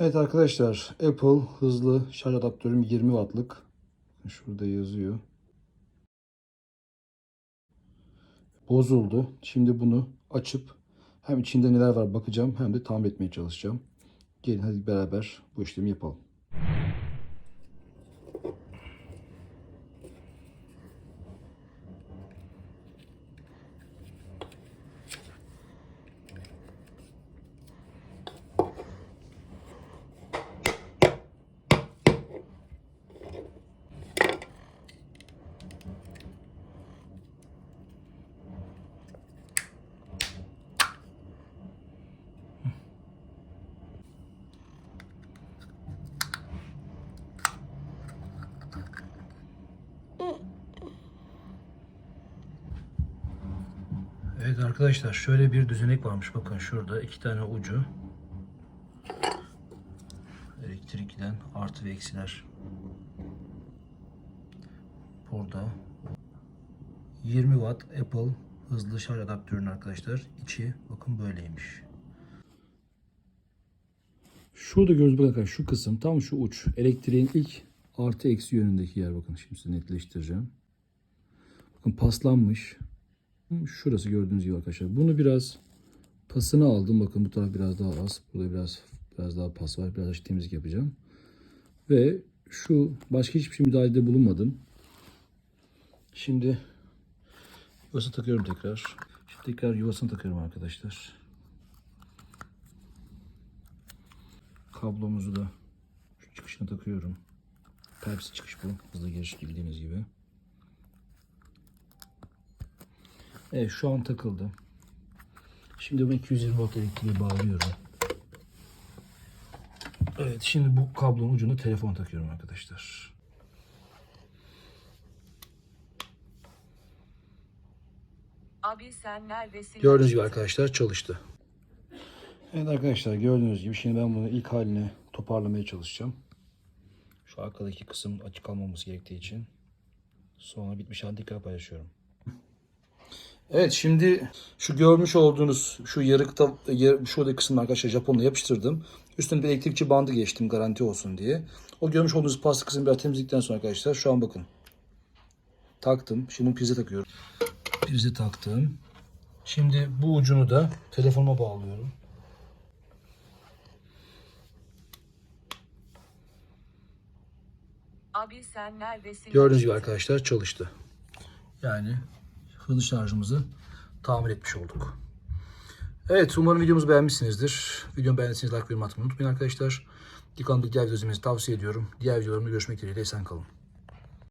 Evet arkadaşlar Apple hızlı şarj adaptörüm 20 wattlık. Şurada yazıyor. Bozuldu. Şimdi bunu açıp hem içinde neler var bakacağım hem de tamir etmeye çalışacağım. Gelin hadi beraber bu işlemi yapalım. Evet arkadaşlar şöyle bir düzenek varmış. Bakın şurada iki tane ucu. Elektrikten artı ve eksiler. Burada 20 watt Apple hızlı şarj adaptörünün arkadaşlar. içi bakın böyleymiş. Şurada gördüğünüz bakın şu kısım tam şu uç. Elektriğin ilk artı eksi yönündeki yer bakın. Şimdi netleştireceğim. Bakın paslanmış. Şurası gördüğünüz gibi arkadaşlar. Bunu biraz pasını aldım. Bakın bu taraf biraz daha az. Burada biraz biraz daha pas var. Biraz temizlik yapacağım. Ve şu başka hiçbir şey müdahalede bulunmadım. Şimdi yuvasını takıyorum tekrar. Şimdi tekrar yuvasını takıyorum arkadaşlar. Kablomuzu da şu çıkışına takıyorum. Type-C çıkış bu. Hızlı giriş bildiğiniz gibi. Evet şu an takıldı. Şimdi ben 220 volt elektriği bağlıyorum. Evet şimdi bu kablonun ucuna telefon takıyorum arkadaşlar. Abi sen neredesin? Gördüğünüz gibi arkadaşlar çalıştı. Evet arkadaşlar gördüğünüz gibi şimdi ben bunu ilk haline toparlamaya çalışacağım. Şu arkadaki kısım açık kalmaması gerektiği için. Sonra bitmiş halde tekrar paylaşıyorum. Evet şimdi şu görmüş olduğunuz şu yarıkta yar, şuradaki kısmı arkadaşlar Japonla yapıştırdım. Üstüne bir elektrikçi bandı geçtim garanti olsun diye. O görmüş olduğunuz plastik kısmı biraz temizledikten sonra arkadaşlar şu an bakın. Taktım. Şimdi prize takıyorum. Prize taktım. Şimdi bu ucunu da telefonuma bağlıyorum. Abi sen neredesin? Gördüğünüz gibi arkadaşlar çalıştı. Yani hızlı şarjımızı tamir etmiş olduk. Evet umarım videomuzu beğenmişsinizdir. Videomu beğendiyseniz like ve yorum atmayı unutmayın arkadaşlar. Dikkat diğer videolarımızı tavsiye ediyorum. Diğer videolarımda görüşmek dileğiyle. Esen kalın.